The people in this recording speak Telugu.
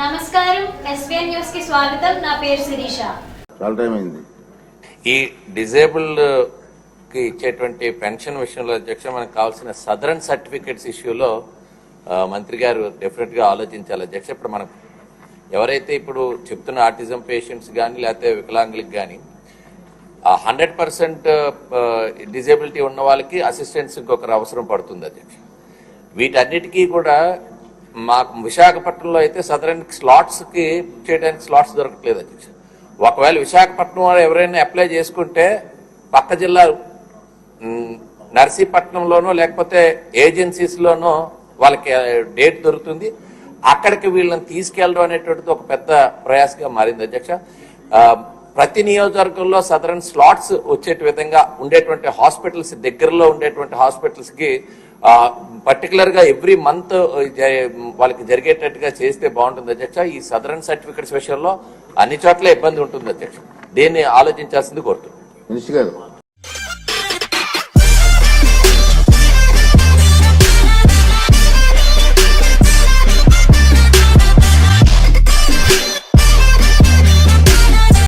నమస్కారం ఎస్బీఎన్ న్యూస్కి స్వాగతం. నా పేరు శిరీష. చాలా టైం అయింది. ఈ డిజేబుల్డ్కి ఇచ్చేటువంటి పెన్షన్ విషయంలో అధ్యక్ష మనకు కావాల్సిన సదరన్ సర్టిఫికేట్స్ ఇష్యూలో మంత్రి గారు డెఫినెట్గా ఆలోచించాలి. అధ్యక్ష ఇప్పుడు మనం ఎవరైతే ఇప్పుడు చెప్తున్న ఆర్టిజం పేషెంట్స్ కానీ లేకపోతే వికలాంగులకు కానీ హండ్రెడ్ పర్సెంట్ డిజేబిలిటీ ఉన్న వాళ్ళకి అసిస్టెన్స్ ఇంకొకరు అవసరం పడుతుంది అధ్యక్ష. వీటన్నిటికీ కూడా మాకు విశాఖపట్నంలో అయితే సదరన్ స్లాట్స్కి బుక్ చేయడానికి స్లాట్స్ దొరకట్లేదు అధ్యక్ష. ఒకవేళ విశాఖపట్నం వాళ్ళు ఎవరైనా అప్లై చేసుకుంటే పక్క జిల్లా నర్సీపట్నంలోనో లేకపోతే ఏజెన్సీస్లోనో వాళ్ళకి డేట్ దొరుకుతుంది. అక్కడికి వీళ్ళని తీసుకెళ్ళడం అనేటువంటిది ఒక పెద్ద ప్రయాసగా మారింది అధ్యక్ష. ప్రతి నియోజకవర్గంలో సదరన్ స్లాట్స్ వచ్చే విధంగా ఉండేటువంటి హాస్పిటల్స్ దగ్గరలో ఉండేటువంటి హాస్పిటల్స్కి పర్టికులర్గా ఎవ్రీ మంత్ వాళ్ళకి జరిగేటట్టుగా చేస్తే బాగుంటుంది అధ్యక్ష. ఈ సదరన్ సర్టిఫికెట్స్ విషయంలో అన్ని చోట్ల ఇబ్బంది ఉంటుంది అధ్యక్ష. దీన్ని ఆలోచించాల్సింది కోరుతున్నాను మినిస్టర్ గారు